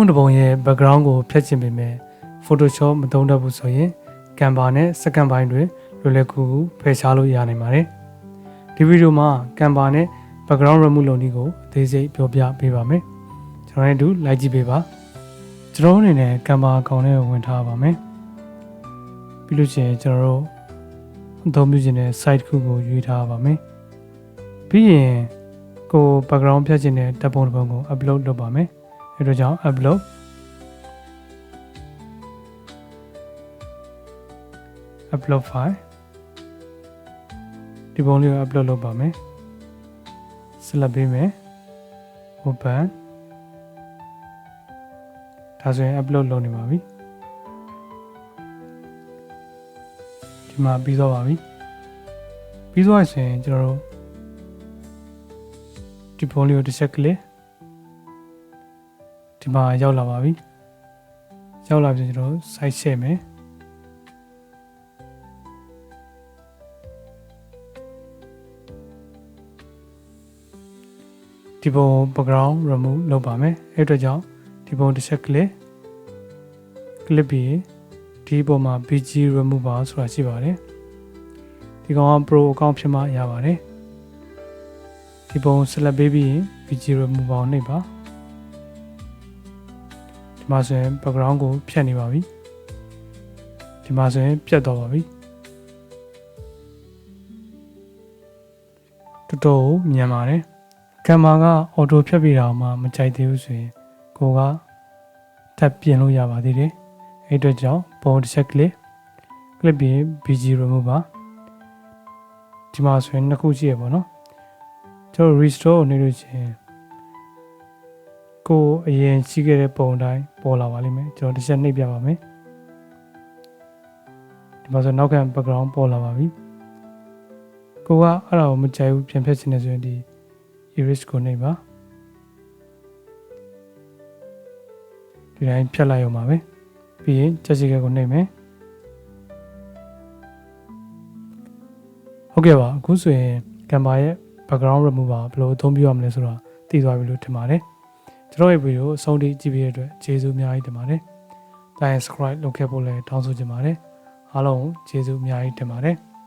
ပုံတစ်ပုံရဲ့ background ကိုဖျက်ချင်ပေမဲ့ Photoshop မသုံးတတ်ဘူးဆိုရင် Canva နဲ့ second ပိုင်းတွင်လွယ်လွယ်ကူကူဖယ်ရှားလို့ရနိုင်ပါတယ်ဒီဗီဒီယိုမှာ Canva နဲ့ background remove လုပ်နည်းကိုအသေးစိတ်ပြောပြပေးပါမယ်ကျွန်တော်နဲ့အတူလိုက်ကြည့်ပေးပါကျွန်တော်အနေနဲ့ Canva အကောင့်ထဲကိုဝင်ထားပါမယ်ပြီးလို့ရှိရင်ကျွန်တော်တို့အသုံးပြုခြင်းတဲ့ site တစ်ခုကိုရွေးထားပါမယ်ပြီးရင်ကို background ဖျက်ခြင်းတဲ့တပ်ပုံတစ်ပုံကို upload လုပ်ပါမယ် အဲဒါကြောင့် upload upload file ဒီပုံလေးကို upload လုပ်ပါမယ်ဆက်လက်ပေးမယ် open ဒါဆိုရင် upload လုပ်နေပါပြီဒီမှာပြီးသွားပါပြီပြီးသွားရင်ဆိုရင်ကျွန်တော်တို့ဒီပုံလေးကိုတစ်ချက်ကလစ် ဒီမှာရောက်လာပါပြီရောက်လာပြီကျွန်တော်တို့ site share မယ်ဒီပုံ background remove လုပ်ပါမယ်အဲ့အတွက်ကြောင့်ဒီပုံတစ်ချက် click click ပြီးဒီပုံမှာ BG remove ပါဆိုတာရှိပါတယ်ဒီကောင်က pro account ဖြစ်မှရပါတယ်ဒီပုံ select ပေးပြီးရင် BG remove ပါကိုနှိပ်ပါဒီ မှာဆိုရင် background ကိုဖြတ်နေပါပြီဒီမှာဆိုရင်ပြတ်သွားပါပြီတော်တော်မြန်ပါတယ်ကင်မကအော်တိုဖြတ်ပြတာမှမကြိုက်သေးဘူးဆိုရင်ကိုကထပ်ပြင်လို့ရပါသေးတယ်အဲ့အတွက်ကြောင့်ပုံတစ်ချက်ကလစ်ကလစ်ပြီး BG remove ပါဒီမှာဆိုရင်နှစ်ခုရှိရပါတော့ကျွန်တော် restore ကိုနှိပ်လို့ရှိရင် ကိုအရင်ရှိခဲ့တဲ့ပုံတိုင်းပေါ်လာပါလိမ့်မယ်ကျွန်တော်တစ်ချက်နှိပ်ပြပါမယ်ဒီမှာဆိုနောက်ခံ background ပေါ်လာပါပြီကိုကအဲ့ဒါကိုမကြိုက်ဘူးပြန်ဖြတ်ချင်တယ်ဆိုရင်ဒီ erase ကိုနှိပ်ပါဒီတိုင်းဖြတ်လိုက်အောင်ပါပဲပြီးရင်ချက်စီကကိုနှိပ်မယ်ဟုတ်ကဲ့ပါအခုဆိုရင် Canva ရဲ့ background remover ဘယ်လိုအသုံးပြုရမလဲဆိုတာသိသွားပြီလို့ထင်ပါတယ် ကျွန်တော်ရဲ့ဗီဒီယိုအဆုံးထိကြည့်ပေးတဲ့အတွက်ကျေးဇူးအများကြီးတင်ပါတယ်တိုင်း subscribe လုပ်ခဲ့ဖို့လည်းတောင်းဆိုချင်ပါတယ်အားလုံးကျေးဇူးအများကြီးတင်ပါတယ်